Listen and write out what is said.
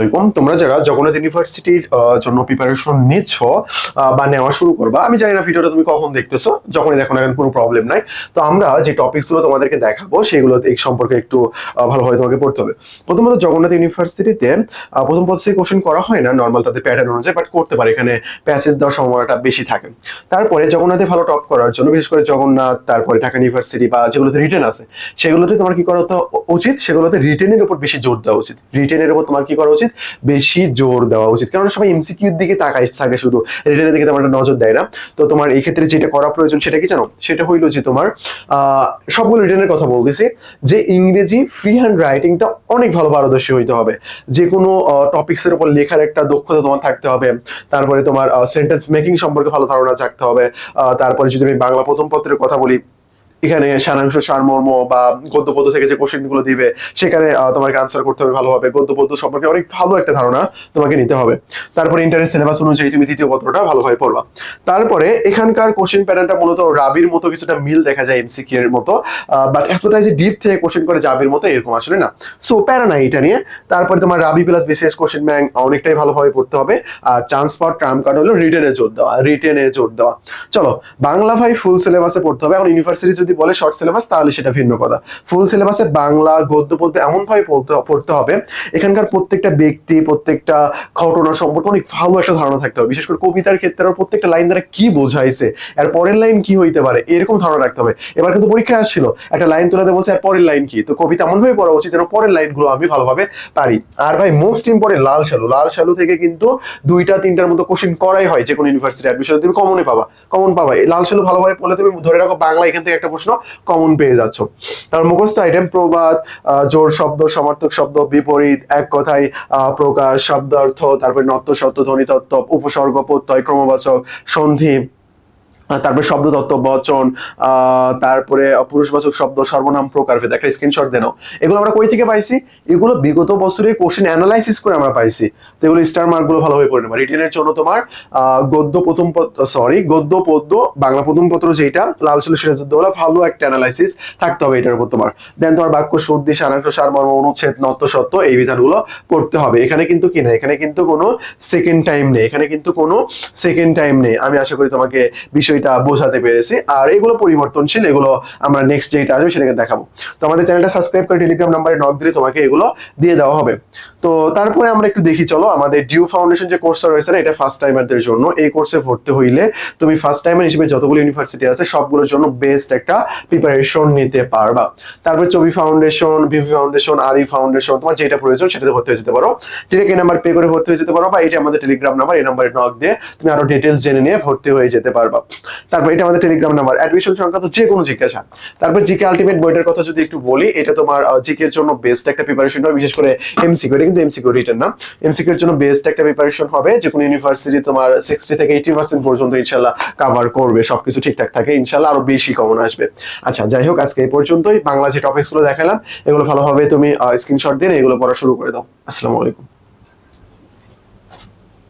এরকম তোমরা যারা জগন্নাথ ইউনিভার্সিটির জন্য প্রিপারেশন নিচ্ছ বা নেওয়া শুরু করবা, আমি জানি না ভিডিওটা তুমি কখন দেখতেছো, যখনই দেখো না কেন প্রবলেম নাই। তো আমরা যে টপিকসগুলো তোমাদেরকে দেখাবো, সেগুলো এই সম্পর্কে একটু ভালোভাবে তোমাকে পড়তে হবে। প্রথমত জগন্নাথ ইউনিভার্সিটিতে প্রথম পদ থেকে কোশ্চেন করা হয় না নর্মাল তাদের প্যাটার্ন অনুযায়ী বাট করতে পারে, এখানে প্যাসেজ দেওয়ার সম্ভাবনাটা বেশি থাকে। তারপরে জগন্নাথে ভালো টপ করার জন্য, বিশেষ করে জগন্নাথ, তারপরে ঢাকা ইউনিভার্সিটি বা যেগুলোতে রিটেন আছে, সেগুলোতে তোমার কি করা উচিত, সেগুলোতে রিটেনের উপর বেশি জোর দেওয়া উচিত। রিটেনের উপর তোমার কি করা উচিত? বেশি জোর দেওয়া উচিত। কারণ সবাই এমসিকিউর দিকে তাকাই থাকে শুধু। রিটেনের দিকে একটা নজর দেয় না। তো তোমার এই ক্ষেত্রে যেটা করা প্রয়োজন সেটা কি জানো? সেটা হইল যে তোমার সবগুলো রিটেনের কথা বলতেছি যে ইংরেজি ফ্রি হ্যান্ড রাইটিংটা অনেক ভালো পারদর্শী হইতে হবে। যে কোনো টপিক্স এর উপর লেখার একটা দক্ষতা তোমার থাকতে হবে। তারপরে তোমার সেন্টেন্স মেকিং সম্পর্কে ভালো ধারণা থাকতে হবে। তারপরে যদি আমি বাংলা প্রথম পত্রের কথা বলি এখানে সারাংশ, সারমর্ম বা গদ্যপদ্য থেকে যে কোশ্চেনগুলো দিবে, সেখানে তোমাকে আনসার করতে হবে ভালোভাবে। গদ্যপদ্য সম্পর্কে অনেক ভালো একটা ধারণা তোমাকে নিতে হবে। তারপরে ইন্টারেস্ট সিলেবাস অনুযায়ী তুমি দ্বিতীয় পত্রটা ভালোভাবে পড়বা। তারপরে এখানকার কোশ্চেন প্যাটার্নটা মূলত রাবির মতো কিছুটা মিল দেখা যায় এমসিকিউ এর মতো বাট এতটাই যে ডিপ থেকে কোশ্চেন করে জাবির মতো এরকম আসলে না। সো প্যারা নাই এটা নিয়ে। তারপরে তোমার রাবি প্লাস বিসিএস কোশ্চেন ব্যাংক অনেকটাই ভালোভাবে পড়তে হবে। আর চান্স পাওয়ার টার্ম কার্ড হলো রিটেনে জোর দেওয়া রিটেনে জোর দেওয়া। চলো, বাংলা ভাই ফুল সিলেবাসে পড়তে হবে। এখন ইউনিভার্সিটি যদি বলে শর্ট সিলেবাস তাহলে সেটা ভিন্ন কথা। ফুল সিলেবাসে বাংলা গদ্য পদ্য এমন ভাবে পড়তে পড়তে হবে, এখানকার প্রত্যেকটা ব্যক্তি, প্রত্যেকটা ঘটনা সম্পর্কে অনেক ভালো একটা ধারণা থাকতে হবে। বিশেষ করে কবিতার ক্ষেত্রে প্রত্যেকটা লাইন দ্বারা কি বোঝাইছে, এর পরের লাইন কি হইতে পারে, এরকম ধারণা রাখতে হবে। এবার কিন্তু পরীক্ষায় আসছিল, একটা লাইন তোলাতে বলছে, এর পরের লাইন কি? তো কবিতা এমন ভাবে পড়া উচিত যেন পরের লাইনগুলো আমি ভালোভাবে পারি। আর ভাই মোস্ট ইম্পর্টেন্ট লাল সালু লাল সালু থেকে কিন্তু দুইটা, তিনটার মতো কোশ্চেন করাই হয় যে কোনো ইউনিভার্সিটি অ্যাডমিশন তুমি কমনই পাবা। কমন পাবা। লাল সালু ভালোভাবে পড়লে তুমি ধরে রাখো, বাংলা এখান থেকে একটা প্রশ্ন কমন পেয়ে যাচ্ছ। তার মুখস্থ আইটেম প্রবাদ জোর শব্দ, সমার্থক শব্দ, বিপরীত, এক কথায় প্রকাশ, শব্দার্থ, তারপরে নত্ব শব্দ ধ্বনিতত্ত্ব উপসর্গ, প্রত্যয়, ক্রমবাচক, সন্ধি। তারপরে শব্দ তত্ত্ব, বচন তারপরে পুরুষবাচক শব্দ, সর্বনাম প্রকার ভেদ একটা স্ক্রিনশট দেন। এগুলো আমরা কই থেকে পাইছি? এগুলো বিগত বছরের কোশ্চেন অ্যানালাইসিস করে আমরা পাইছি। তো এগুলো স্টার মার্কগুলো ভালোভাবে পড়ে নেবা। রিটেনের জন্য তোমার গদ্য প্রথম সরি গদ্য পদ্য, বাংলা প্রথম পত্র যেটা লাল ছিল সিরাজউদ্দৌলা ভালো একটা অ্যানালাইসিস থাকতে হবে এটার উপর তোমার। দেন তোমার বাক্য শুদ্ধি, সারাংশ, সারমর্ম, অনুচ্ছেদ, নত্য, সত্য, এই বিধানগুলো করতে হবে। এখানে কিন্তু কি না এখানে কিন্তু কোনো সেকেন্ড টাইম নেই। এখানে কিন্তু কোনো সেকেন্ড টাইম নেই। আমি আশা করি তোমাকে বিষয়টা বোঝাতে পেরেছি। আর এগুলো পরিবর্তনশীল, এগুলো আমরা নেক্সট যেটা আসবে সেটাকে দেখাবো। তো আমাদের চ্যানেলটা সাবস্ক্রাইব করে টেলিগ্রাম নাম্বারে নক দিলে তোমাকে এগুলো দিয়ে দেওয়া হবে। তো তারপরে আমরা একটু দেখি, চলো আমাদের ডিউ ফাউন্ডেশন যে কোর্সটা রয়েছে না, এটা ফার্স্ট টাইমারদের জন্য। এই কোর্সে ভর্তি হইলে তুমি ফার্স্ট টাইমার হিসেবে যতগুলো ইউনিভার্সিটি আছে, সবগুলোর জন্য বেস্ট একটা প্রিপারেশন নিতে পারবা। তারপরে চবি ফাউন্ডেশন ভিভি ফাউন্ডেশন আরি ফাউন্ডেশন তোমার যেটা প্রয়োজন সেটাতে ভর্তি হয়ে যেতে পারো। ঠিক এই নাম্বার পে করে ভর্তি হয়ে যেতে পারো বা এটা আমাদের টেলিগ্রাম নাম্বার এই নাম্বারে নক দিয়ে তুমি আরও ডিটেলস জেনে নিয়ে ভর্তি হয়ে যেতে পারবা। তারপর এটা আমাদের টেলিগ্রাম নাম্বার অ্যাডমিশন সংক্রান্ত যে কোনো জিজ্ঞাসা। তারপর জিকে আলটিমেট বইটার কথা যদি একটু বলি, এটা তোমার জিকে এর জন্য বেস্ট একটা প্রিপারেশন হবে, বিশেষ করে এমসিকিউ এটা কিন্তু এমসিকিউ রিটেন না। এমসিকিউ এর জন্য বেস্ট একটা প্রিপারেশন হবে, যে কোনো ইউনিভার্সিটি তোমার সিক্সটি থেকে এইটি পার্সেন্ট পর্যন্ত ইনশাল্লাহ কাভার করবে, সবকিছু ঠিকঠাক থাকে ইনশাল্লাহ আরও বেশি কমন আসবে। আচ্ছা যাই হোক, আজকে এই পর্যন্তই। বাংলা যে টপিকসগুলো দেখালাম, এগুলো ভালোভাবে তুমি স্ক্রিনশট দিয়ে এগুলো পড়া শুরু করে দাও। আসসালামু আলাইকুম।